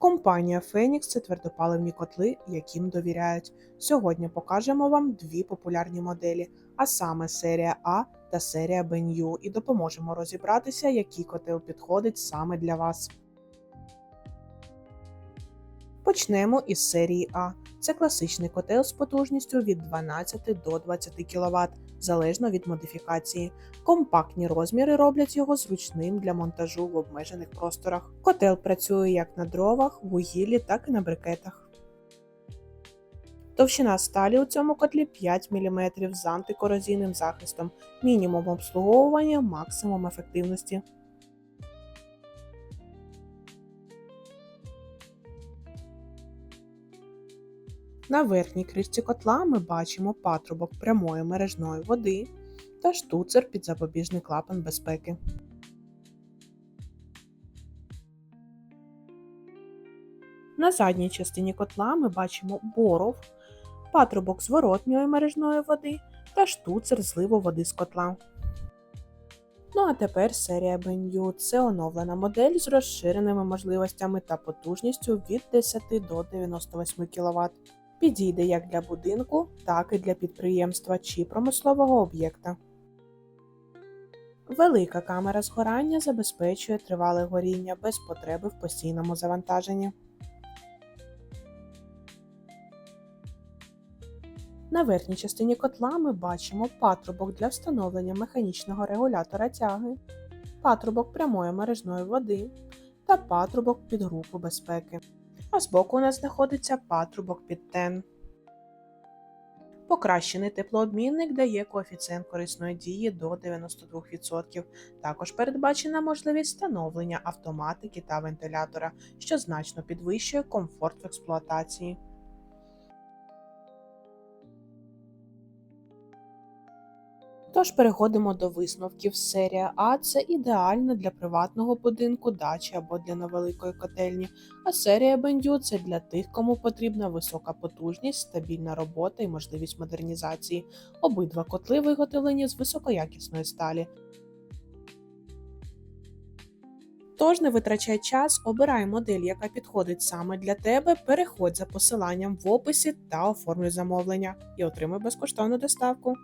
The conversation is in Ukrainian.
Компанія Phoenix – це твердопаливні котли, яким довіряють. Сьогодні покажемо вам дві популярні моделі, а саме серія А та серія Бен'ю, і допоможемо розібратися, який котел підходить саме для вас. Почнемо із серії А. Це класичний котел з потужністю від 12 до 20 кВт, залежно від модифікації. Компактні розміри роблять його зручним для монтажу в обмежених просторах. Котел працює як на дровах, вугіллі, так і на брикетах. Товщина сталі у цьому котлі 5 мм з антикорозійним захистом, мінімум обслуговування, максимум ефективності. На верхній кришці котла ми бачимо патрубок прямої мережної води та штуцер під запобіжний клапан безпеки. На задній частині котла ми бачимо боров, патрубок зворотньої мережної води та штуцер зливу води з котла. Ну а тепер серія Benyu – це оновлена модель з розширеними можливостями та потужністю від 10 до 98 кВт. Підійде як для будинку, так і для підприємства чи промислового об'єкта. Велика камера згорання забезпечує тривале горіння без потреби в постійному завантаженні. На верхній частині котла ми бачимо патрубок для встановлення механічного регулятора тяги, патрубок прямої мережної води та патрубок під групу безпеки. А збоку у нас знаходиться патрубок під тен. Покращений теплообмінник дає коефіцієнт корисної дії до 92%. Також передбачена можливість встановлення автоматики та вентилятора, що значно підвищує комфорт в експлуатації. Тож переходимо до висновків. Серія А це ідеальна для приватного будинку, дачі або для невеликої котельні. А серія Бендю це для тих, кому потрібна висока потужність, стабільна робота і можливість модернізації. Обидва котли виготовлені з високоякісної сталі. Тож не витрачай час, обирай модель, яка підходить саме для тебе. Переходь за посиланням в описі та оформлюй замовлення і отримай безкоштовну доставку.